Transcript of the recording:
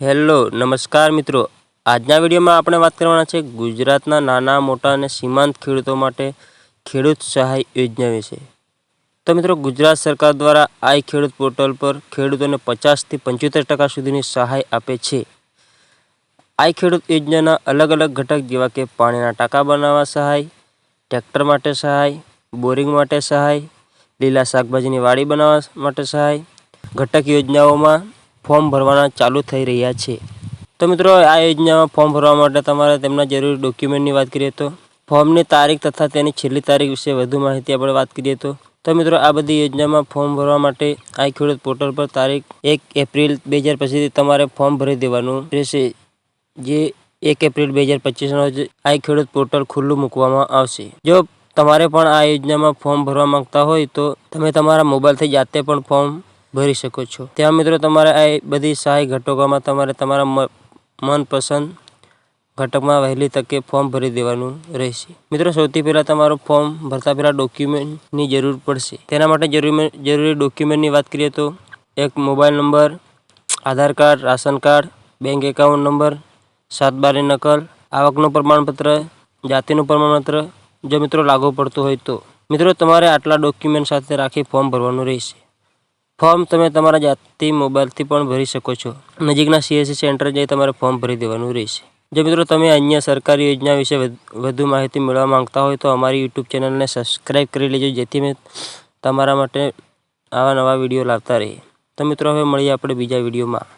Hello, નમસ્કાર મિત્રો. આજના વિડીયોમાં આપણે વાત કરવાના છે ગુજરાતના નાના, મોટા અને સીમાંત ખેડૂતો માટે ખેડૂત સહાય યોજના વિશે. તો મિત્રો, ગુજરાત સરકાર દ્વારા આઈ ખેડૂત પોર્ટલ પર ખેડૂતોને પચાસથી પંચોતેર ટકા સુધીની સહાય આપે છે. આઈ ખેડૂત યોજનાના અલગ અલગ ઘટક જેવા કે પાણીના ટાંકા બનાવવા સહાય, ટ્રેક્ટર માટે સહાય, બોરિંગ માટે સહાય, લીલા શાકભાજીની વાડી બનાવવા માટે સહાય, ઘટક યોજનાઓમાં ફોર્મ ભરવાના ચાલુ થઈ રહ્યા છે. તો મિત્રો, આ યોજનામાં ફોર્મ ભરવા માટે તમારે તેમના જરૂરી ડોક્યુમેન્ટની વાત કરીએ તો ફોર્મની તારીખ તથા તેની છેલ્લી તારીખ વિશે વધુ માહિતી આપણે વાત કરીએ તો તો મિત્રો, આ બધી યોજનામાં ફોર્મ ભરવા માટે આઈ ખેડૂત પોર્ટલ પર તારીખ એક એપ્રિલ બે હજાર પછીથી તમારે ફોર્મ ભરી દેવાનું રહેશે. જે એક એપ્રિલ બે હજાર પચીસનો આ ખેડૂત પોર્ટલ ખુલ્લું મૂકવામાં આવશે. જો તમારે પણ આ યોજનામાં ફોર્મ ભરવા માંગતા હોય તો તમે તમારા મોબાઈલથી જાતે પણ ફોર્મ ભરી શકો છો. ત્યાં મિત્રો તમારે આ બધી સહાય ઘટકોમાં તમારે તમારા મનપસંદ ઘટકમાં વહેલી તકે ફોર્મ ભરી દેવાનું રહેશે. મિત્રો સૌથી પહેલાં તમારું ફોર્મ ભરતા પહેલાં ડોક્યુમેન્ટની જરૂર પડશે. તેના માટે જરૂરી જરૂરી ડોક્યુમેન્ટની વાત કરીએ તો એક mobile number Aadhaar card, ration card bank account number સાત બારની નકલ, આવકનું પ્રમાણપત્ર, જાતિનું પ્રમાણપત્ર, જો મિત્રો લાગુ પડતું હોય તો. મિત્રો તમારે આટલા ડોક્યુમેન્ટ સાથે રાખી ફોર્મ ભરવાનું રહેશે. ફોર્મ તમે તમારા જાતથી મોબાઈલથી પણ ભરી શકો છો. નજીકના સીએસસી સેન્ટર જઈ તમારે ફોર્મ ભરી દેવાનું રહેશે. જો મિત્રો તમે અન્ય સરકારી યોજના વિશે વધુ માહિતી મેળવવા માંગતા હોય તો અમારી યુટ્યુબ ચેનલને સબસ્ક્રાઈબ કરી લેજો, જેથી મેં તમારા માટે આવા નવા વીડિયો લાવતા રહીએ. તો મિત્રો હવે મળીએ આપણે બીજા વિડીયોમાં.